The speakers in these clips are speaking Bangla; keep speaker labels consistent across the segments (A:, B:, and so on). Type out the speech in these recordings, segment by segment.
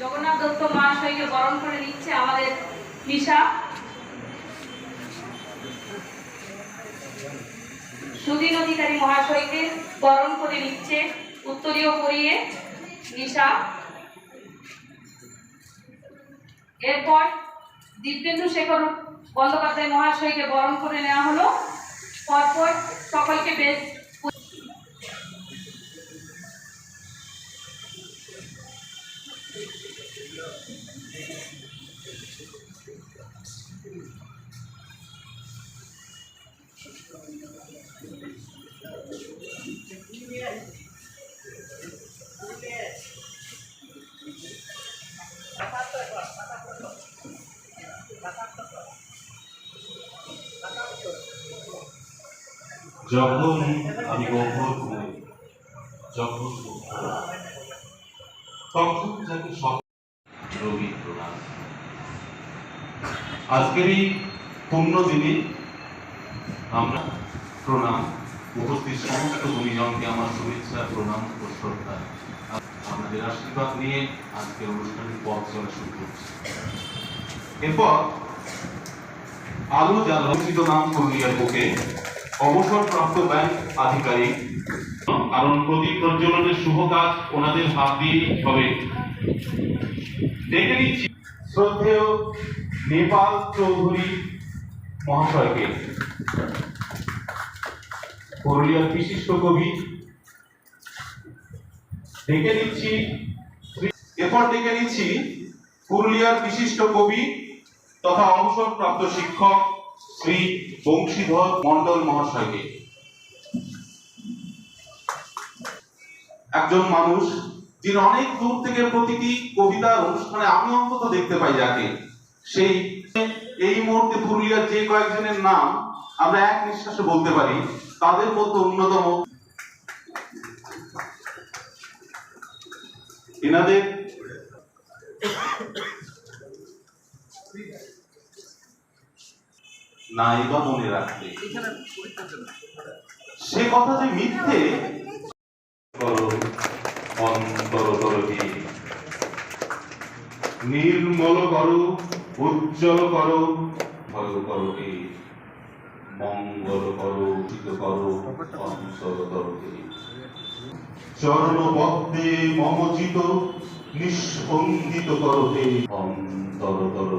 A: জগন্নাথ দত্ত মহাশয়কে বরণ করে নিচ্ছে আমাদের নিশা। সুদিন অধিকারী মহাশয়কে বরণ করে নিচ্ছে, উত্তরীয় পরিয়ে নিশা। এরপর দিব্যেন্দু শেখর বন্দ্যোপাধ্যায় মহাশয়কে বরণ করে নেওয়া হলো। পরপর সকলকে বেশ
B: যখন আমি গহ্বর ঘুমাই যখন তখন যাকে সব রবি প্রণাম। আজকের এই পূর্ণ দিনে আমরা প্রণাম উপস্থিত সমস্ত গুণীজনকে আমার শুভেচ্ছা, প্রণাম ও শ্রদ্ধা। আমাদের আশীর্বাদ নিয়ে আজকের অনুষ্ঠানের পথ চলা শুরু করছি। এরপর আলো জালিত নাম পুরুলিয়ার বুকে অবসরপ্রাপ্ত ব্যাংক আধিকারিক। কারণ প্রদীপ প্রজ্বলনের শুভ কাজ ওনাদের হাত দিয়েই হবে। ডেকে নিচ্ছি। শ্রদ্ধেয় নেপাল চৌধুরী মহাশয়কে। পুরুলিয়ার বিশিষ্ট কবি। ডেকে নিচ্ছি। এরপর ডেকে নিচ্ছি পুরুলিয়ার বিশিষ্ট কবি তথা অবসরপ্রাপ্ত শিক্ষক শ্রী বংশীধর মন্ডল মহাশয়কে। একজন মানুষ যিনি অনেক দূর থেকে প্রতিটি কবিতার অনুষ্ঠানে আমি অন্তত দেখতে পাই যাকে। সেই এই মুহূর্তে পুরুলিয়ার যে কয়েকজনের নাম আমরা এক নিঃশ্বাসে বলতে পারি, তাদের মধ্যে অন্যতম। এনাদের নাই বা মনে রাখতে সে কথা যে মিথ্যে অন্তর করবি নির্মল করো উজ্জ্বল করো ভয় করো মঙ্গল করো চিত করো অন্তর করো চরণ পদ্মে মমচিত নিঃস্পন্দিত করো হে অন্তর করো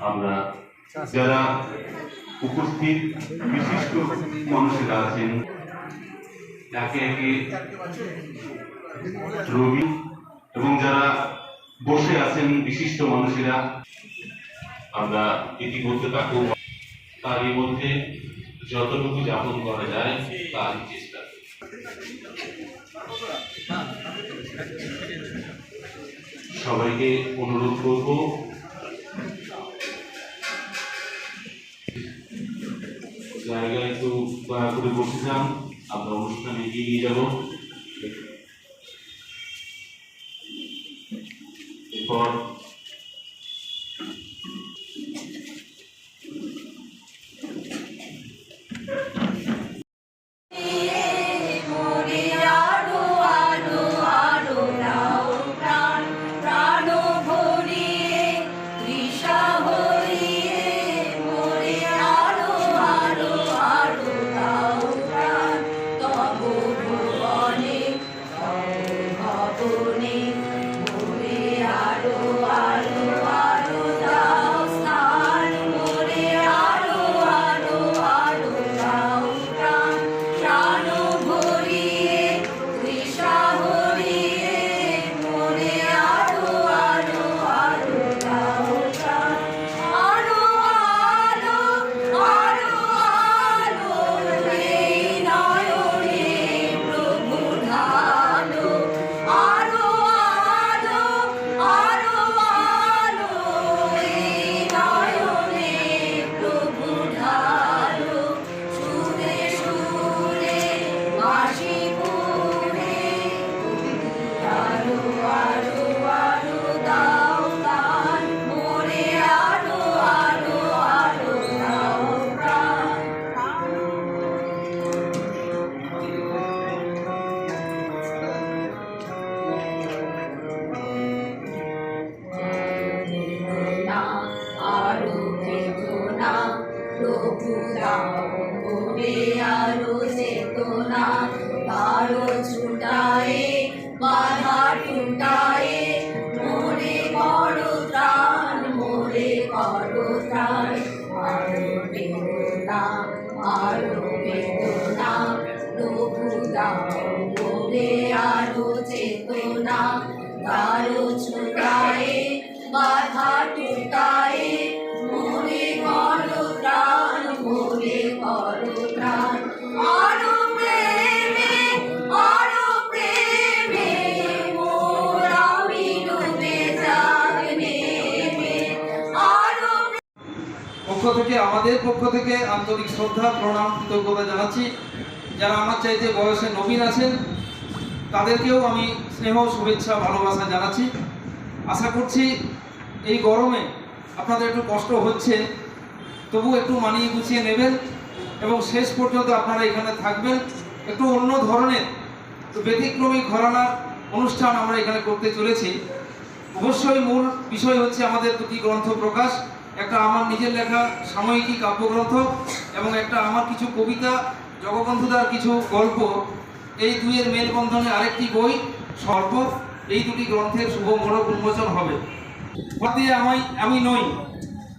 B: আমরা যারা উপস্থিত, বিশিষ্ট মানুষেরা আছেন একে একে রবি এবং যারা বসে আছেন বিশিষ্ট মানুষেরা, আমরা ইতিমধ্যে তাকে তারই মধ্যে যতটুকু যাপন করা যায়, তারই চেষ্টা সবাইকে অনুরোধ করব, জায়গায় একটু দয়া করে বসে যান, আমরা অনুষ্ঠানে এগিয়ে নিয়ে যাব।
C: দাও ভোরে আলো চেতনা আরও ছুটায়ে
D: থেকে, আমাদের পক্ষ থেকে আন্তরিক শ্রদ্ধা, প্রণাম, কৃতজ্ঞতা জানাচ্ছি। যারা আমার চাইতে বয়সে নবীন আছেন, তাদেরকেও আমি স্নেহ, শুভেচ্ছা, ভালোবাসা জানাচ্ছি। আশা করছি এই গরমে আপনাদের একটু কষ্ট হচ্ছে, তবু একটু মানিয়ে গুছিয়ে নেবেন এবং শেষ পর্যন্ত আপনারা এখানে থাকবেন। একটু অন্য ধরনের ব্যতিক্রমী ঘরানার অনুষ্ঠান আমরা এখানে করতে চলেছি। অবশ্যই মূল বিষয় হচ্ছে আমাদের দুটি গ্রন্থ প্রকাশ। একটা আমার নিজের লেখা, সাময়িকী কাব্যগ্রন্থ এবং একটা আমার কিছু কবিতা, জগবন্ধুদার কিছু গল্প। এই দুইয়ের মেলবন্ধনে আরেকটি বই স্বল্প এই দুটি গ্রন্থের শুভ মোড়ক উন্মোচন হবে। দিয়ে আমি আমি নই।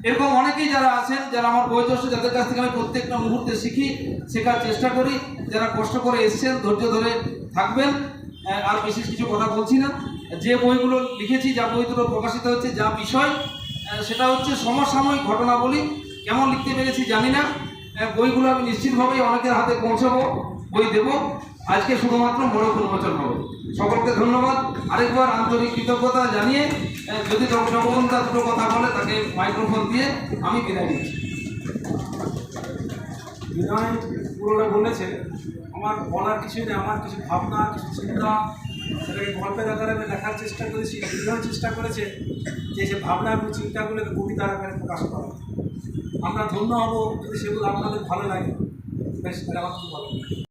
D: এরকম অনেকেই যারা আছেন, যারা আমার বয়োজ্যেষ্ঠ যাদের কাছ থেকে আমি প্রত্যেকটা মুহূর্তে শিখি, শেখার চেষ্টা করি, যারা কষ্ট করে এসছেন, ধৈর্য ধরে থাকবেন আর বিশেষ কিছু কথা বলছি না। যে বইগুলো লিখেছি, যা বইগুলো প্রকাশিত হচ্ছে, যা বিষয় সেটা হচ্ছে সমসাময়িক ঘটনাবলী। কেমন লিখতে পেরেছি জানি না। বইগুলো আমি নিশ্চিতভাবেই অনেকের হাতে পৌঁছাবো, বই দেব। আজকে শুধুমাত্র মোড়ক উন্মোচন হবে। সকলকে ধন্যবাদ। আরেকবার আন্তরিক কৃতজ্ঞতা জানিয়ে যদি জগবন্ধা দুটো কথা বলে, তাকে মাইক্রোফোন দিয়ে আমি বিদায় নিচ্ছি।
E: বিনয় পুরোটা বলেছে। আমার বলার কিছুই নেই, আমার কিছু ভাবনা, কিছু চিন্তা সেটাকে গল্পের আকারে আমি লেখার চেষ্টা করেছি বিভিন্ন চেষ্টা করেছে যে সে ভাবনা এবং চিন্তাগুলোকে কবিতার আকারে প্রকাশ করা আমরা ধন্য হব যদি সেগুলো আপনাদের ভালো লাগে। বেশ তাহলে আমার খুব ভালো লাগে।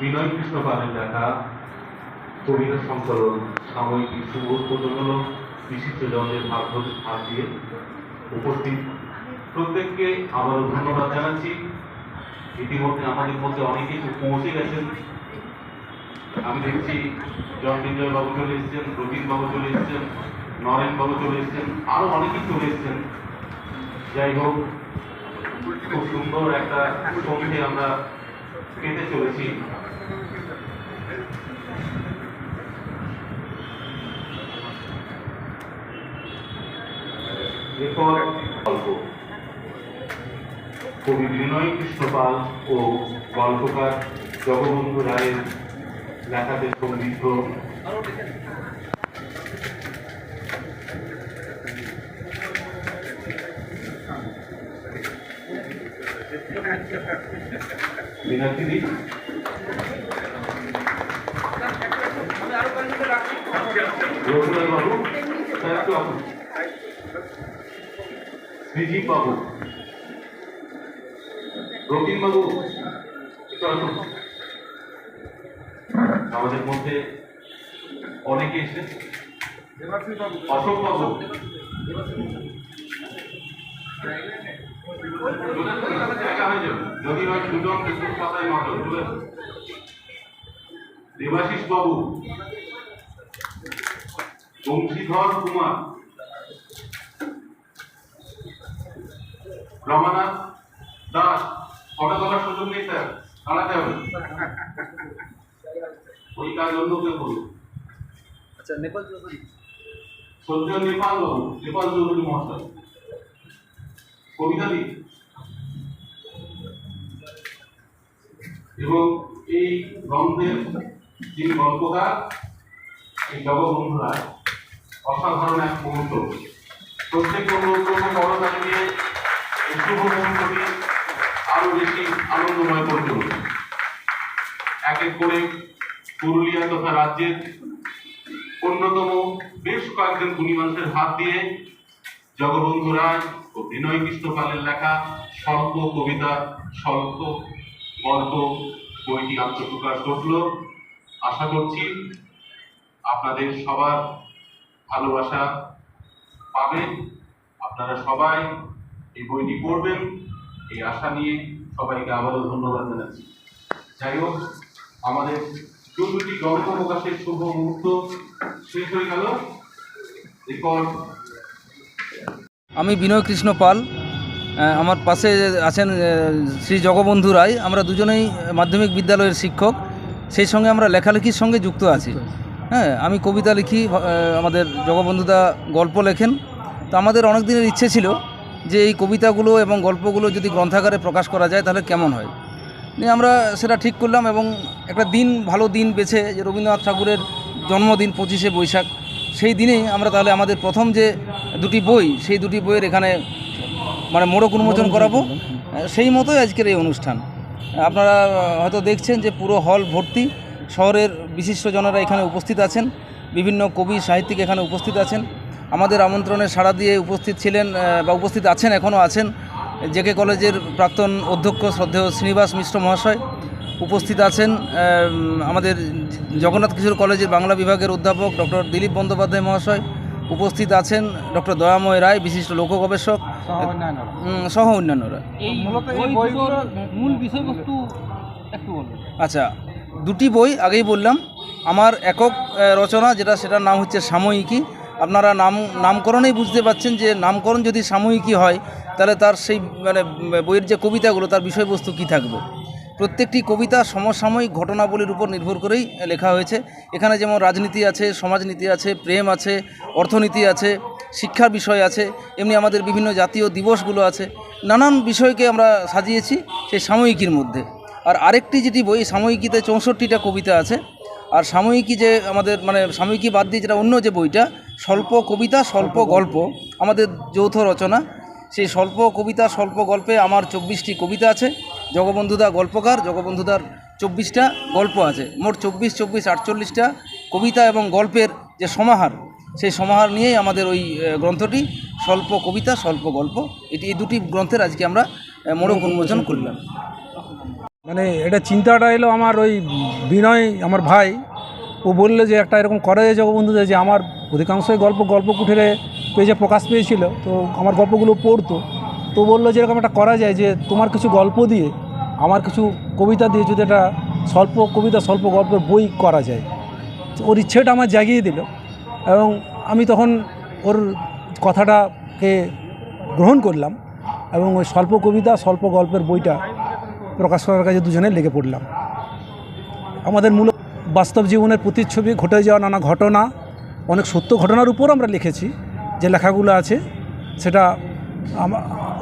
B: বিনয় কৃষ্ণ পালের লেখা কবিতা সংকলন, সাময়িকী শুভ উদ্বোধনমূলক বিশিষ্ট জনদের ভাগ হাত দিয়ে উপস্থিত। প্রত্যেককে আবারও ধন্যবাদ জানাচ্ছি। ইতিমধ্যে আমাদের মধ্যে অনেকেই পৌঁছে গেছেন। আমি দেখছি জন বাবু চলে এসেছেন রবীন বাবু চলে এসেছেন, নরেন বাবু চলে এসেছেন, আরও অনেকেই চলে এসেছেন। যাই হোক, খুব সুন্দর একটা সঙ্গে আমরা পেতে চলেছি। এরপর গল্প। কবি বিনয় কৃষ্ণ পাল ও গল্পকার জগবন্ধু রায়ের লেখাতে সমৃদ্ধ। মীনাক্ষী বাবু শ্রীজীব বাবু। রবীন বাবু আমাদের মধ্যে অনেকে এসে অশোক বাবু জায়গা হয়ে যাবে ফেসবুক পাতায় নজর তুলে দেবাশিস বাবু বংশীধর কুমার রমানাথ দাস ফটো তোলার সুযোগ নেই স্যার। দাঁড়াতে হবে। ওই কাজ অন্য কেউ করুন
D: আচ্ছা নেপাল চৌধুরী।
B: সদ্য নেপাল বাবু নেপাল চৌধুরী মহাশয়। কবিতা দি। এবং এই গ্রন্থের যিনি গল্পকার, এই জগবন্ধু রায় অসাধারণ এক মুহূর্ত। প্রত্যেক মুহূর্তকে বড় দাঁড়িয়ে এই শুভ মুহূর্তটি আরও বেশি আনন্দময় করে এক এক করে পুরুলিয়া তথা রাজ্যের অন্যতম বেশ কয়েকজন গুণী মানুষের হাত দিয়ে জগবন্ধু রায় ও বিনয় কৃষ্ণ পালের লেখা স্বল্প কবিতা, স্বল্প গল্প বইটি আত্মপ্রকাশ ঘটল আশা করছি আপনাদের সবার ভালোবাসা পাবেন আপনারা সবাই এই বইটি পড়বেন। এই আশা নিয়ে সবাইকে আবারও ধন্যবাদ জানাচ্ছি। যাই হোক, আমাদের দুটি গল্প প্রকাশের শুভ মুহূর্ত শেষ হয়ে গেল। এরপর
D: আমি বিনয় কৃষ্ণ পাল। আমার পাশে আছেন শ্রী জগবন্ধু রায়। আমরা দুজনেই মাধ্যমিক বিদ্যালয়ের শিক্ষক। সেই সঙ্গে আমরা লেখালেখির সঙ্গে যুক্ত আছি। হ্যাঁ আমি কবিতা লিখি আমাদের জগবন্ধুদা গল্প লেখেন। তো আমাদের অনেক দিনের ইচ্ছে ছিল যে এই কবিতাগুলো এবং গল্পগুলো যদি গ্রন্থাগারে প্রকাশ করা যায় তাহলে কেমন হয়? নিয়ে আমরা সেটা ঠিক করলাম এবং একটা দিন ভালো দিন বেছে যে রবীন্দ্রনাথ ঠাকুরের জন্মদিন পঁচিশে বৈশাখ সেই দিনেই আমরা তাহলে আমাদের প্রথম যে দুটি বই সেই দুটি বইয়ের এখানে মানে মোড়ক উন্মোচন করাবো। সেই মতোই আজকের এই অনুষ্ঠান। আপনারা হয়তো দেখছেন যে পুরো হল ভর্তি। শহরের বিশিষ্টজনেরা এখানে উপস্থিত আছেন। বিভিন্ন কবি সাহিত্যিক এখানে উপস্থিত আছেন। আমাদের আমন্ত্রণে সাড়া দিয়ে উপস্থিত ছিলেন বা উপস্থিত আছেন এখনও আছেন জেকে কলেজের প্রাক্তন অধ্যক্ষ শ্রদ্ধেয় শ্রীনিবাস মিশ্র মহাশয়। উপস্থিত আছেন আমাদের জগন্নাথ কিশোর কলেজের বাংলা বিভাগের অধ্যাপক ডক্টর দিলীপ বন্দ্যোপাধ্যায় মহাশয়। উপস্থিত আছেন ডক্টর দয়াময় রায় বিশিষ্ট লোক গবেষক সহ অন্যান্যরা।
F: মূল বিষয়বস্তু
D: আচ্ছা দুটি বই আগেই বললাম। আমার একক রচনা যেটা সেটার নাম হচ্ছে সাময়িকী। আপনারা নাম নামকরণেই বুঝতে পাচ্ছেন যে নামকরণ যদি সাময়িকী হয় তাহলে তার সেই মানে বইয়ের যে কবিতাগুলো তার বিষয়বস্তু কী থাকবে? প্রত্যেকটি কবিতা সমসাময়িক ঘটনাবলীর উপর নির্ভর করেই লেখা হয়েছে। এখানে যেমন রাজনীতি আছে, সমাজনীতি আছে, প্রেম আছে, অর্থনীতি আছে, শিক্ষার বিষয় আছে, এমনি আমাদের বিভিন্ন জাতীয় দিবসগুলো আছে। নানান বিষয়কে আমরা সাজিয়েছি সেই সাময়িকীর মধ্যে। আর আরেকটি যেটি বই, সাময়িকীতে চৌষট্টিটা কবিতা আছে। আর সাময়িকী যে আমাদের মানে সাময়িকী বাদ দিয়ে যেটা অন্য যে বইটা, স্বল্প কবিতা, স্বল্প গল্প, আমাদের যৌথ রচনা, সেই স্বল্প কবিতা, স্বল্প গল্পে আমার চব্বিশটি কবিতা আছে। জগবন্ধুদা গল্পকার, জগবন্ধুদার চব্বিশটা গল্প আছে। মোট চব্বিশ চব্বিশ, আটচল্লিশটা কবিতা এবং গল্পের যে সমাহার, সেই সমাহার নিয়েই আমাদের ওই গ্রন্থটি, স্বল্প কবিতা, স্বল্প গল্প, এটি এই দুটি গ্রন্থের আজকে আমরা মোড়ক উন্মোচন করলাম।
G: মানে এটা চিন্তাটা এলো আমার ওই বিনয়, আমার ভাই, ও বলল যে একটা এরকম করা যায় জগবন্ধুতে যে আমার অধিকাংশই গল্প গল্প কুঠেরে পেজে প্রকাশ পেয়েছিল। তো আমার গল্পগুলো পড়তো। তো বলল যে এরকম একটা করা যায় যে তোমার কিছু গল্প দিয়ে, আমার কিছু কবিতা দিয়ে যদি একটা স্বল্প কবিতা, স্বল্প গল্পের বই করা যায়। ওর ইচ্ছেটা আমার জাগিয়ে দিল এবং আমি তখন ওর কথাটাকে গ্রহণ করলাম এবং ওই স্বল্প কবিতা, স্বল্প গল্পের বইটা প্রকাশ করার কাজে দুজনে লেগে পড়লাম। আমাদের মূল বাস্তব জীবনের প্রতিচ্ছবি, ঘটে যাওয়া নানা ঘটনা, অনেক সত্য ঘটনার উপর আমরা লিখেছি। যে লেখাগুলো আছে, সেটা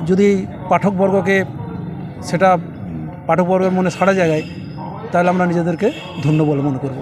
G: যদি পাঠকবর্গকে সেটা পাঠকবর্গের মনে সাড়া জায়গায় তাহলে আমরা নিজেদেরকে ধন্য বলে মনে করব।